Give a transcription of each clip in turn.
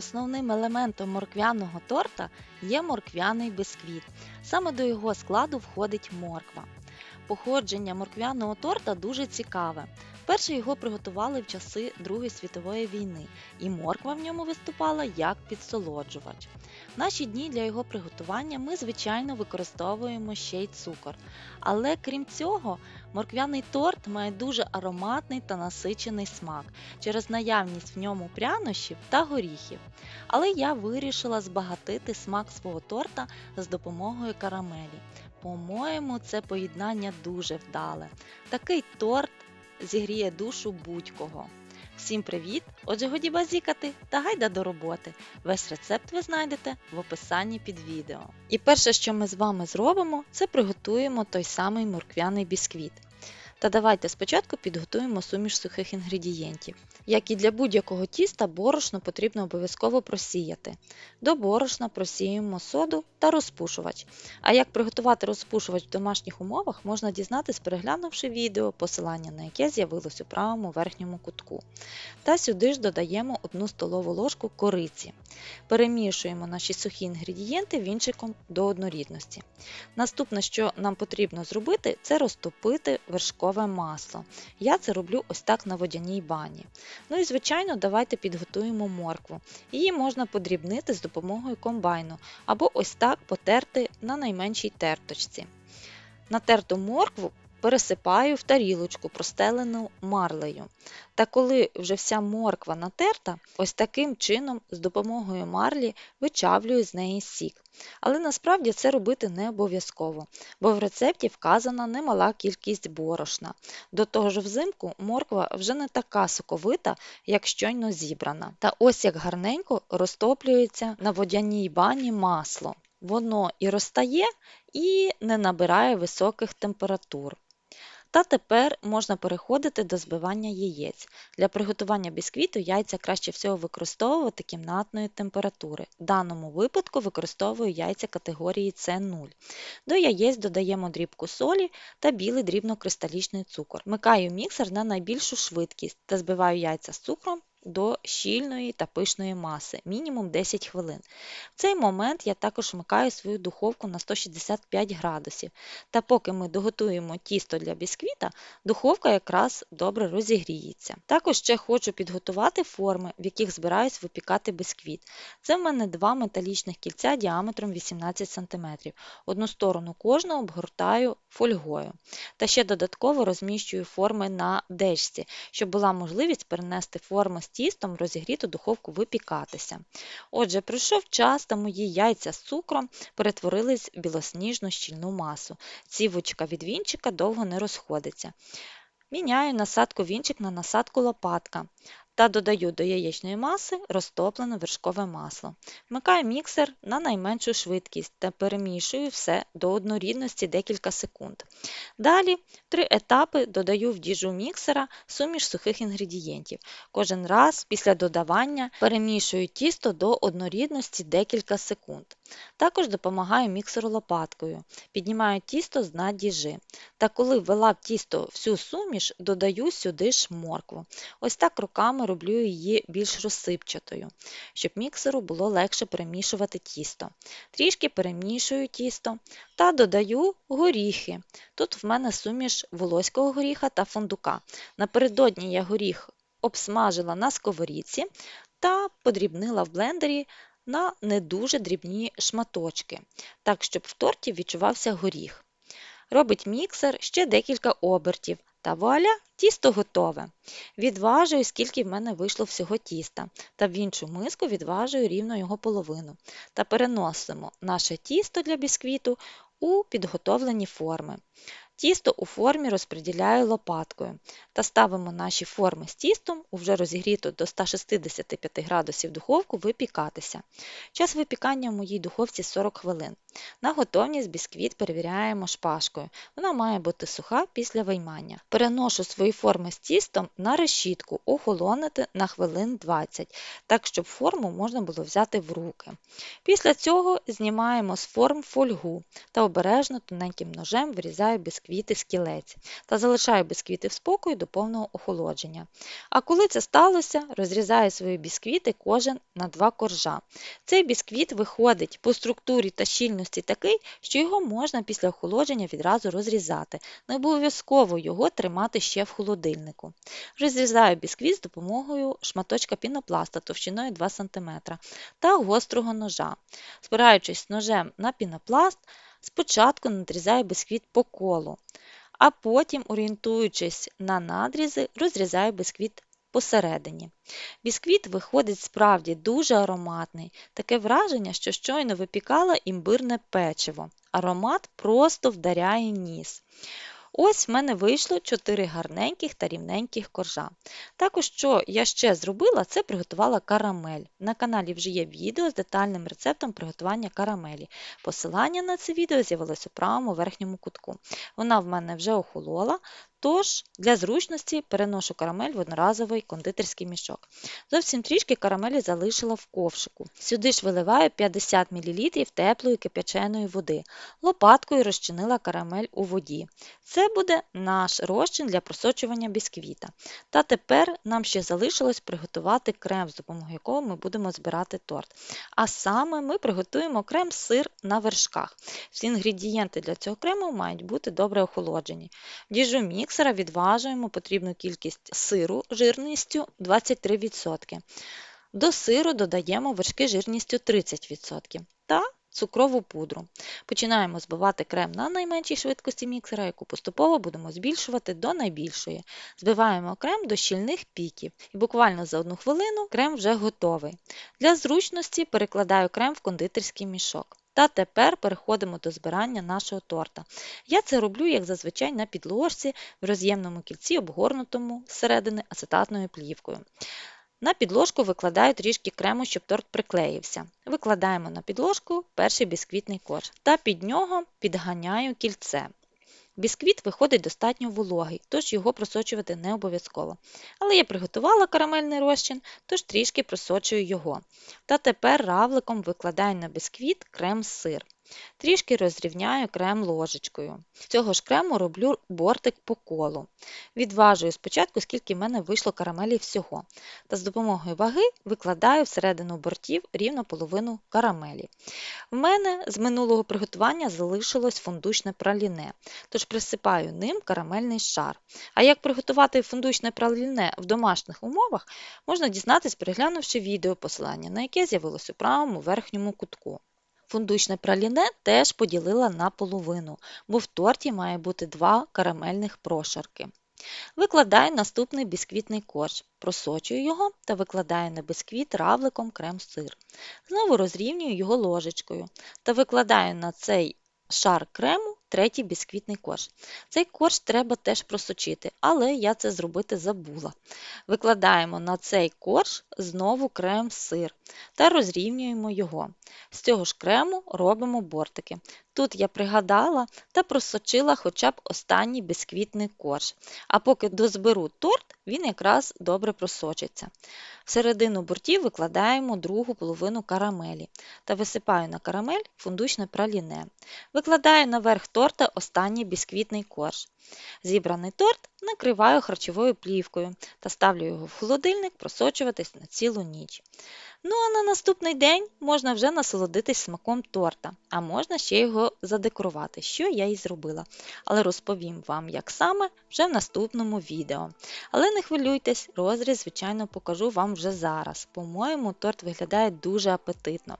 основним елементом морквяного торта є морквяний бисквіт. Саме до його складу входить морква. Походження морквяного торта дуже цікаве. Вперше його приготували в часи Другої світової війни, і морква в ньому виступала як підсолоджувач. В наші дні для його приготування ми, звичайно, використовуємо ще й цукор. Але крім цього, морквяний торт має дуже ароматний та насичений смак через наявність в ньому прянощів та горіхів. Але я вирішила збагатити смак свого торта з допомогою карамелі. По-моєму, це поєднання дуже вдале. Такий торт зігріє душу будь-кого. Всім привіт! Отже, годі базікати та гайда до роботи. Весь рецепт ви знайдете в описанні під відео. І перше, що ми з вами зробимо, це приготуємо той самий морквяний бісквіт. Та давайте спочатку підготуємо суміш сухих інгредієнтів. Як і для будь-якого тіста, борошно потрібно обов'язково просіяти. До борошна просіюємо соду та розпушувач. А як приготувати розпушувач в домашніх умовах, можна дізнатись, переглянувши відео, посилання на яке з'явилось у правому верхньому кутку. Та сюди ж додаємо 1 столову ложку кориці. Перемішуємо наші сухі інгредієнти вінчиком до однорідності. Наступне, що нам потрібно зробити, це розтопити вершкове масло. Я це роблю ось так на водяній бані. Ну і, звичайно, давайте підготуємо моркву. Її можна подрібнити з допомогою комбайну або ось так потерти на найменшій терточці. Натерту моркву пересипаю в тарілочку, простелену марлею. Та коли вже вся морква натерта, ось таким чином з допомогою марлі вичавлюю з неї сік. Але насправді це робити не обов'язково, бо в рецепті вказана немала кількість борошна. До того ж взимку морква вже не така соковита, як щойно зібрана. Та ось як гарненько розтоплюється на водяній бані масло. Воно і розтає, і не набирає високих температур. Та тепер можна переходити до збивання яєць. Для приготування бісквіту яйця краще всього використовувати кімнатної температури. В даному випадку використовую яйця категорії С0. До яєць додаємо дрібку солі та білий дрібнокристалічний цукор. Микаю міксер на найбільшу швидкість та збиваю яйця з цукром до щільної та пишної маси, мінімум 10 хвилин. В цей момент я також вмикаю свою духовку на 165 градусів. Та поки ми доготуємо тісто для бісквіта, духовка якраз добре розігріється. Також ще хочу підготувати форми, в яких збираюсь випікати бісквіт. Це в мене два металічних кільця діаметром 18 см. Одну сторону кожного обгортаю фольгою. Та ще додатково розміщую форми на дечці, щоб була можливість перенести форми з тістом розігріту духовку випікатися. Отже, пройшов час та мої яйця з цукром перетворились в білосніжну щільну масу. Цівочка від вінчика довго не розходиться. Міняю насадку вінчик на насадку лопатка та додаю до яєчної маси розтоплене вершкове масло. Вмикаю міксер на найменшу швидкість та перемішую все до однорідності декілька секунд. Далі три етапи додаю в діжу міксера суміш сухих інгредієнтів. Кожен раз після додавання перемішую тісто до однорідності декілька секунд. Також допомагаю міксеру лопаткою, піднімаю тісто з дна діжи. Та коли ввела в тісто всю суміш, додаю сюди ж моркву. Ось так руками роблю її більш розсипчатою, щоб міксеру було легше перемішувати тісто. Трішки перемішую тісто та додаю горіхи. Тут в мене суміш волоського горіха та фундука. Напередодні я горіх обсмажила на сковорідці та подрібнила в блендері на не дуже дрібні шматочки, так, щоб в торті відчувався горіх. Робить міксер ще декілька обертів. Та вуаля, тісто готове. Відважую, скільки в мене вийшло всього тіста, та в іншу миску відважую рівно його половину. Та переносимо наше тісто для бісквіту у підготовлені форми. Тісто у формі розподіляю лопаткою та ставимо наші форми з тістом у вже розігріту до 165 градусів духовку випікатися. Час випікання в моїй духовці 40 хвилин. На готовність бісквіт перевіряємо шпажкою. Вона має бути суха після виймання. Переношу свої форми з тістом на решітку, охолонити на хвилин 20, так щоб форму можна було взяти в руки. Після цього знімаємо з форм фольгу та обережно тоненьким ножем вирізаю бісквіт бісквіти з кілець та залишаю бісквіти в спокої до повного охолодження. А коли це сталося, розрізаю свої бісквіти кожен на два коржа. Цей бісквіт виходить по структурі та щільності такий, що його можна після охолодження відразу розрізати. Не обов'язково його тримати ще в холодильнику. Розрізаю бісквіт з допомогою шматочка пінопласта товщиною 2 см та гострого ножа. Спираючись ножем на пінопласт, спочатку надрізаю бісквіт по колу, а потім, орієнтуючись на надрізи, розрізаю бісквіт посередині. Бісквіт виходить справді дуже ароматний, таке враження, що щойно випікала імбирне печиво. Аромат просто вдаряє ніс. Ось в мене вийшло 4 гарненьких та рівненьких коржа. Також, що я ще зробила, це приготувала карамель. На каналі вже є відео з детальним рецептом приготування карамелі. Посилання на це відео з'явилось у правому верхньому кутку. Вона в мене вже охолола, тож для зручності переношу карамель в одноразовий кондитерський мішок. Зовсім трішки карамелі залишила в ковшику. Сюди ж виливаю 50 мл теплої кип'яченої води. Лопаткою розчинила карамель у воді. Це буде наш розчин для просочування бісквіта. Та тепер нам ще залишилось приготувати крем, з допомогою якого ми будемо збирати торт. А саме ми приготуємо крем-сир на вершках. Всі інгредієнти для цього крему мають бути добре охолоджені. Діжу міксера відважуємо потрібну кількість сиру жирністю 23%. До сиру додаємо вершки жирністю 30% та цукрову пудру. Починаємо збивати крем на найменшій швидкості міксера, яку поступово будемо збільшувати до найбільшої. Збиваємо крем до щільних піків і буквально за одну хвилину крем вже готовий. Для зручності перекладаю крем в кондитерський мішок. Та тепер переходимо до збирання нашого торта. Я це роблю, як зазвичай, на підложці в роз'ємному кільці, обгорнутому зсередини ацетатною плівкою. На підложку викладаю трішки крему, щоб торт приклеївся. Викладаємо на підложку перший бісквітний корж та під нього підганяю кільце. Бісквіт виходить достатньо вологий, тож його просочувати не обов'язково. Але я приготувала карамельний розчин, тож трішки просочую його. Та тепер равликом викладаю на бісквіт крем-сир. Трішки розрівняю крем ложечкою. З цього ж крему роблю бортик по колу. Відважую спочатку, скільки в мене вийшло карамелі всього. Та з допомогою ваги викладаю всередину бортів рівно половину карамелі. В мене з минулого приготування залишилось фундучне праліне, тож присипаю ним карамельний шар. А як приготувати фундучне праліне в домашніх умовах, можна дізнатись, переглянувши відео посилання, на яке з'явилось у правому верхньому кутку. Фундучне праліне теж поділила на половину, бо в торті має бути два карамельних прошарки. Викладаю наступний бісквітний корж, просочую його та викладаю на бісквіт равликом крем-сир. Знову розрівнюю його ложечкою та викладаю на цей шар крему третій бісквітний корж. Цей корж треба теж просочити, але я це зробити забула. Викладаємо на цей корж знову крем-сир та розрівнюємо його. З цього ж крему робимо бортики. Тут я пригадала та просочила хоча б останній бісквітний корж. А поки дозберу торт, він якраз добре просочиться. Всередину бортів викладаємо другу половину карамелі та висипаю на карамель фундучне праліне. Викладаю наверх торта останній бісквітний корж. Зібраний торт накриваю харчовою плівкою та ставлю його в холодильник просочуватись на цілу ніч. Ну а на наступний день можна вже насолодитись смаком торта, а можна ще його задекорувати, що я і зробила. Але розповім вам, як саме вже в наступному відео. Але не хвилюйтесь, розріз, звичайно, покажу вам вже зараз. По-моєму, торт виглядає дуже апетитно.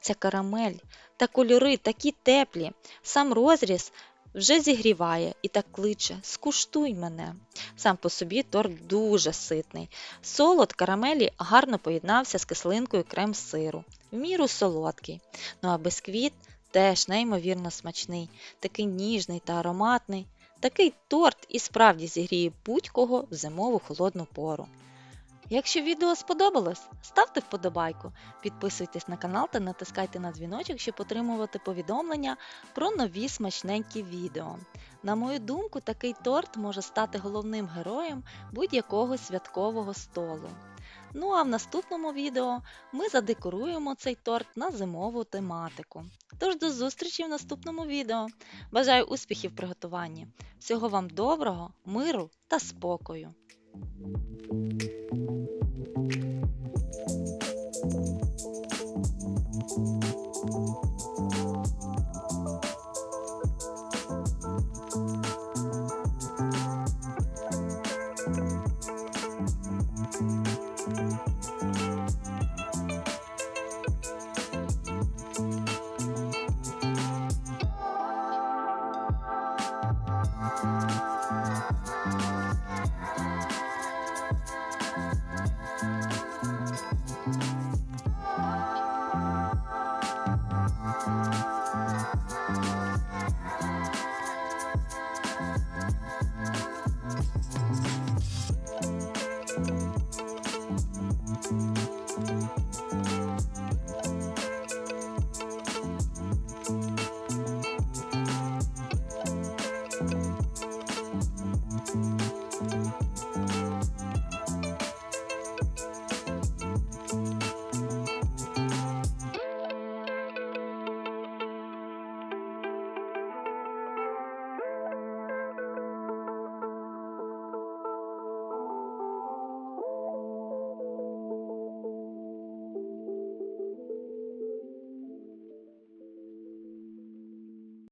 Ця карамель та кольори такі теплі, сам розріз вже зігріває і так кличе Скуштуй мене. Сам по собі торт дуже ситний. Солод карамелі гарно поєднався з кислинкою крем сиру, в міру солодкий. Ну а бисквіт теж неймовірно смачний, такий ніжний та ароматний. Такий торт і справді зігріє будь-кого в зимову холодну пору. Якщо відео сподобалось, ставте вподобайку, підписуйтесь на канал та натискайте на дзвіночок, щоб отримувати повідомлення про нові смачненькі відео. На мою думку, такий торт може стати головним героєм будь-якого святкового столу. Ну а в наступному відео ми задекоруємо цей торт на зимову тематику. Тож до зустрічі в наступному відео. Бажаю успіхів в приготуванні. Всього вам доброго, миру та спокою! Thank you.